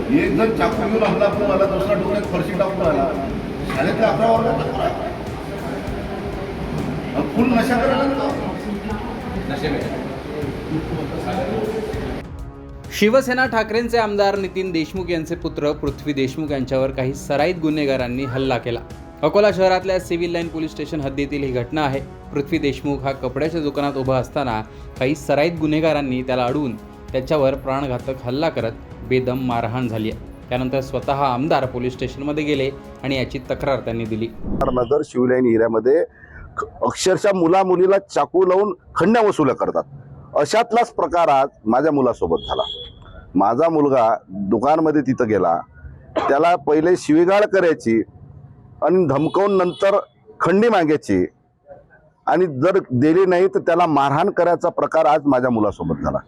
एक जण चाकू घेऊन हमला करून आला दुसरा डोक्यात फरशी टाकून आला शाळेतल्या अकरा वर्गात फुल नशा करायला. शिवसेना ठाकरेंचे आमदार नितीन देशमुख यांचे पुत्र पृथ्वी देशमुख यांच्यावर काही सराईत गुन्हेगारांनी हल्ला केला. अकोला शहरातल्या सिव्हिल लाईन पोलीस स्टेशन हद्दीतील ही घटना आहे. पृथ्वी देशमुख हा कपड्याच्या दुकानात उभा असताना काही सराईत गुन्हेगारांनी त्याला अडवून त्याच्यावर प्राणघातक हल्ला करत बेदम मारहाण झाली. आहे त्यानंतर स्वतः आमदार पोलीस स्टेशनमध्ये गेले आणि याची तक्रार त्यांनी दिली. नगर शिवलाईन एरियामध्ये अक्षरशः मुला मुलीला चाकू लावून खंड्या वसुल्या करतात. अशातलाच प्रकार आज माझ्या मुलासोबत झाला. माझा मुलगा दुकानमध्ये तिथं गेला. त्याला पहिले शिवीगाळ करायची आणि धमकवून नंतर खंडी मागायची. आणि जर दिली नाही तर त्याला मारहाण करायचा प्रकार आज माझ्या मुलासोबत झाला.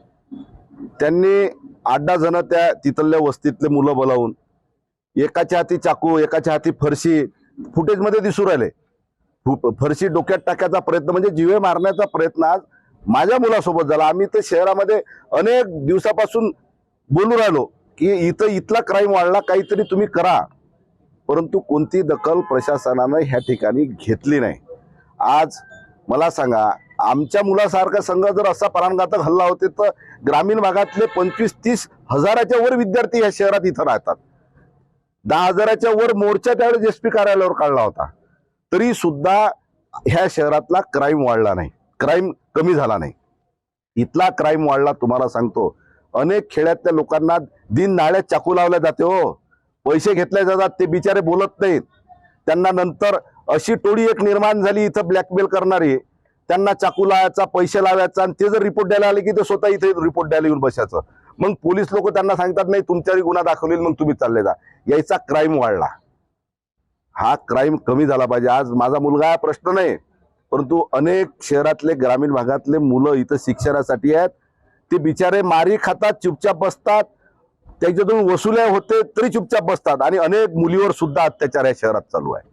त्यांनी आठ दहा जण त्या तिथल्या वस्तीतले मुलं बोलावून एकाच्या हाती चाकू एकाच्या हाती फरशी फुटेजमध्ये दिसू राहिले. फरशी डोक्यात टाकायचा प्रयत्न म्हणजे जिवे मारण्याचा प्रयत्न आज माझ्या मुलासोबत झाला. आम्ही ते शहरामध्ये अनेक दिवसापासून बोलू राहिलो की इथं इथला क्राईम वाढला काहीतरी तुम्ही करा. परंतु कोणती दखल प्रशासनानं ह्या ठिकाणी घेतली नाही. आज मला सांगा आमच्या मुलासारखा संघ जर असा प्राणघातक हल्ला होते तर ग्रामीण भागातले पंचवीस तीस हजाराच्या वर विद्यार्थी ह्या शहरात इथं राहतात. दहा हजाराच्या वर मोर्चा त्यावेळेस एस पी कार्यालयावर काढला होता. तरी सुद्धा ह्या शहरातला क्राईम वाढला नाही. क्राईम कमी झाला नाही. इथला क्राईम वाढला तुम्हाला सांगतो. अनेक खेड्यातल्या लोकांना दिन नाळ्यात चाकू लावल्या जाते हो. पैसे घेतले जातात ते बिचारे बोलत नाहीत. त्यांना नंतर अशी टोळी एक निर्माण झाली इथं ब्लॅकमेल करणारी. त्यांना चाकू लावायचा पैसे लावायचा आणि ते जर रिपोर्ट द्यायला आले की ते स्वतः इथे रिपोर्ट द्यायला येऊन बसायचं. मग पोलीस लोक त्यांना सांगतात नाही तुमच्यावरही गुन्हा दाखवलेला मग तुम्ही चालले जा. यायचा क्राईम वाढला. हा क्राईम कमी झाला पाहिजे. आज माझा मुलगा हा प्रश्न नाही परंतु अनेक शहरातले ग्रामीण भागातले मुलं इथं शिक्षणासाठी आहेत. ते बिचारे मारी खातात चुपचाप बसतात. त्याच्यातून वसुल्या होते तरी चुपचाप बसतात. आणि अनेक मुलीवर सुद्धा अत्याचार या शहरात चालू आहे.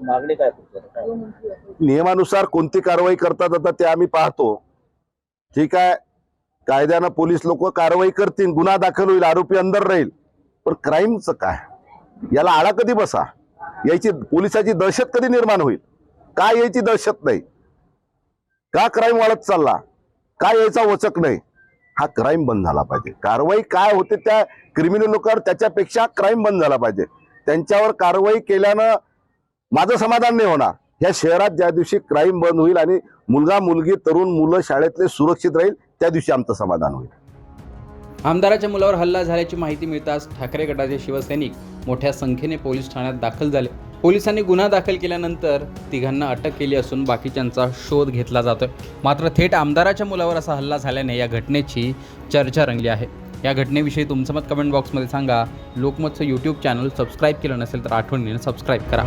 मागणी काय नियमानुसार कोणती कारवाई करतात आता ते आम्ही पाहतो. ठीक आहे? कायद्यानं पोलीस लोक कारवाई करतील गुन्हा दाखल होईल आरोपी अंदर राहील. पण क्राईमचं काय? याला आळा कधी बसा? याची पोलिसाची दहशत कधी निर्माण होईल? का यायची दहशत नाही? का क्राईम वाढत चालला? का यायचा वचक नाही? हा क्राईम बंद झाला पाहिजे. कारवाई काय होते त्या क्रिमिनल लोकांवर त्याच्यापेक्षा क्राईम बंद झाला पाहिजे. त्यांच्यावर कारवाई केल्यानं माझं समाधान नाही होणार. या शहरात ज्या दिवशी क्राईम बंद होईल आणि मुलगा मुलगी तरुण मुलं शाळेतले सुरक्षित राहील त्या दिवशी आमचं समाधान होईल. आमदाराच्या मुलावर हल्ला झाल्याची माहिती मिळताच ठाकरे गटाचे शिवसैनिक मोठ्या संख्येने पोलीस ठाण्यात दाखल झाले. पोलिसांनी गुन्हा दाखल केल्यानंतर तिघांना अटक केली असून बाकीच्यांचा शोध घेतला जातोय. मात्र थेट आमदाराच्या मुलावर असा हल्ला झाल्याने या घटनेची चर्चा रंगली आहे. या घटनेविषयी तुमचं मत कमेंट बॉक्समध्ये सांगा. लोकमतचं यूट्यूब चॅनल सबस्क्राईब केलं नसेल तर आठवणीने सबस्क्राईब करा.